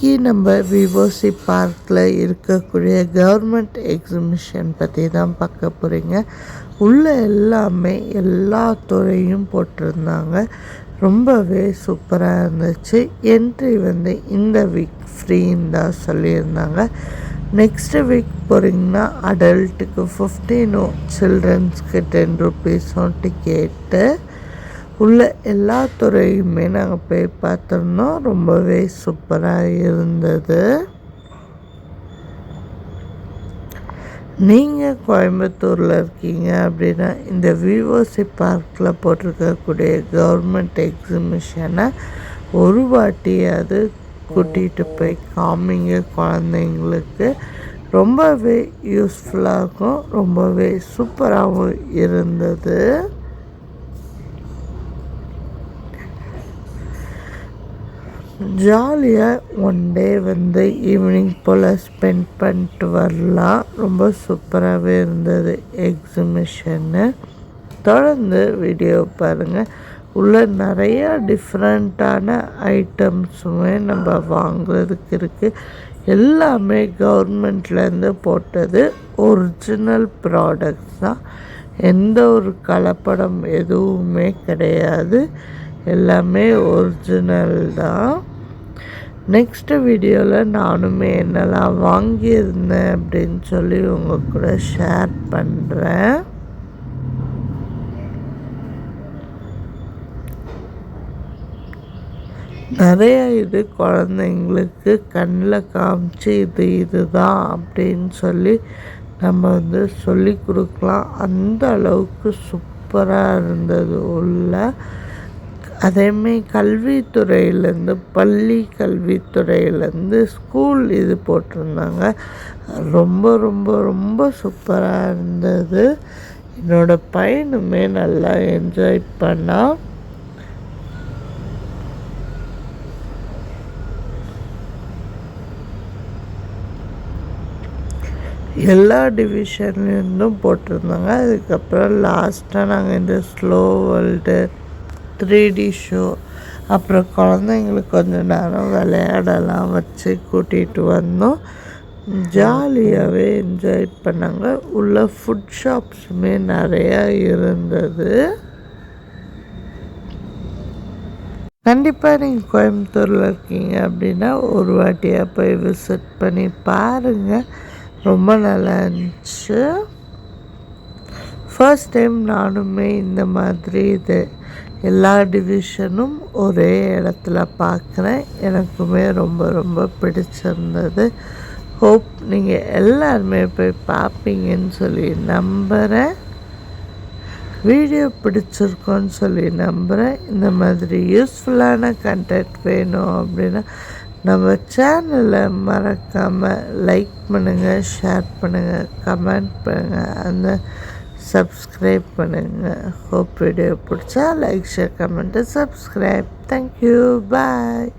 இன்றைக்கி நம்ம விவோசி பார்க்கில் இருக்கக்கூடிய கவர்மெண்ட் எக்ஸிபிஷன் பற்றி தான் பார்க்க போகிறீங்க. உள்ளே எல்லாமே எல்லா துறையும் போட்டிருந்தாங்க. ரொம்பவே சூப்பராக இருந்துச்சு. என்ட்ரி வந்து இந்த வீக் ஃப்ரீன்னு தான் சொல்லியிருந்தாங்க. நெக்ஸ்ட்டு வீக் போகிறீங்கன்னா அடல்ட்டுக்கு ஃபிஃப்டீனும் சில்ட்ரன்ஸ்க்கு டென் ருபீஸும் டிக்கெட்டு உள்ள எல்லா துறையுமே நாங்கள் போய் பார்த்துருந்தோம் ரொம்பவே சூப்பராக இருந்தது. நீங்கள் கோயம்புத்தூரில் இருக்கீங்க அப்படின்னா இந்த விவோசி பார்க்கில் போட்டிருக்கக்கூடிய கவர்மெண்ட் எக்ஸிபிஷனை ஒரு வாட்டியாவது கூட்டிகிட்டு போய் காமிங்க குழந்தைங்களுக்கு. ரொம்பவே யூஸ்ஃபுல்லாக இருக்கும் ரொம்பவே சூப்பராகவும் இருந்தது. ஜாலியாக ஒன் டே வந்து ஈவினிங் போல் ஸ்பெண்ட் பண்ணிட்டு வரலாம். ரொம்ப சூப்பராகவே இருந்தது எக்ஸிபிஷன்னு தொடர்ந்து வீடியோ பாருங்கள் உள்ள நிறையா டிஃப்ரெண்ட்டான ஐட்டம்ஸுமே நம்ம வாங்குறதுக்கு இருக்குது எல்லாமே கவர்மெண்ட்லேருந்து போட்டது ஒரிஜினல் ப்ராடக்ட்ஸ் தான். எந்த ஒரு கலப்படம் எதுவுமே கிடையாது. எல்லாமே ஒரிஜினல் தான். நெக்ஸ்ட்டு வீடியோவில் நானுமே என்னெல்லாம் வாங்கியிருந்தேன் அப்படின்னு சொல்லி உங்கள் கூட ஷேர் பண்ணுறேன் நிறைய இது குழந்தைங்களுக்கு கண்ணில் காமிச்சு இது இதுதான் அப்படின்னு சொல்லி நம்ம வந்து சொல்லி கொடுக்கலாம். அந்த அளவுக்கு சூப்பராக இருந்தது உள்ள அதேமாரி கல்வித்துறையிலேருந்து பள்ளி கல்வித்துறையிலேருந்து ஸ்கூல் இது போட்டிருந்தாங்க. ரொம்ப ரொம்ப ரொம்ப சூப்பராக இருந்தது. என்னோடய பையனுமே நல்லா என்ஜாய் பண்ணால் எல்லா டிவிஷன்லேருந்தும் போட்டிருந்தாங்க. அதுக்கப்புறம் லாஸ்ட்டாக நாங்கள் இந்த slow world three D show. அப்புறம் குழந்தைங்களுக்கு கொஞ்சம் நேரம் விளையாடலாம் வச்சு கூட்டிகிட்டு வந்தோம். ஜாலியாகவே என்ஜாய் பண்ணாங்க. உள்ள ஃபுட் ஷாப்ஸுமே நிறையா இருந்தது. கண்டிப்பாக நீங்கள் கோயம்புத்தூரில் இருக்கீங்க அப்படின்னா ஒரு வாட்டியாக போய் விசிட் பண்ணி பாருங்கள் ரொம்ப நல்லா இருந்துச்சு. ஃபர்ஸ்ட் டைம் நானுமே இந்த மாதிரி இது. எல்லா டிவிஷனும் ஒரே இடத்துல பார்க்குறேன் எனக்குமே ரொம்ப ரொம்ப பிடிச்சிருந்தது. ஹோப் நீங்கள் எல்லாருமே போய் பார்ப்பீங்கன்னு சொல்லி நம்புகிறேன் வீடியோ பிடிச்சிருக்கோன்னு சொல்லி நம்புகிறேன் இந்த மாதிரி யூஸ்ஃபுல்லான கண்டென்ட் வேணும் அப்படின்னா நம்ம சேனலை மறக்காமல் லைக் பண்ணுங்கள் ஷேர் பண்ணுங்கள் கமெண்ட் பண்ணுங்கள் அந்த சப்ஸ்கிரைப் பண்ணுங்கள் ஹோப் வீடியோ பிடிச்சா like share comment subscribe thank you bye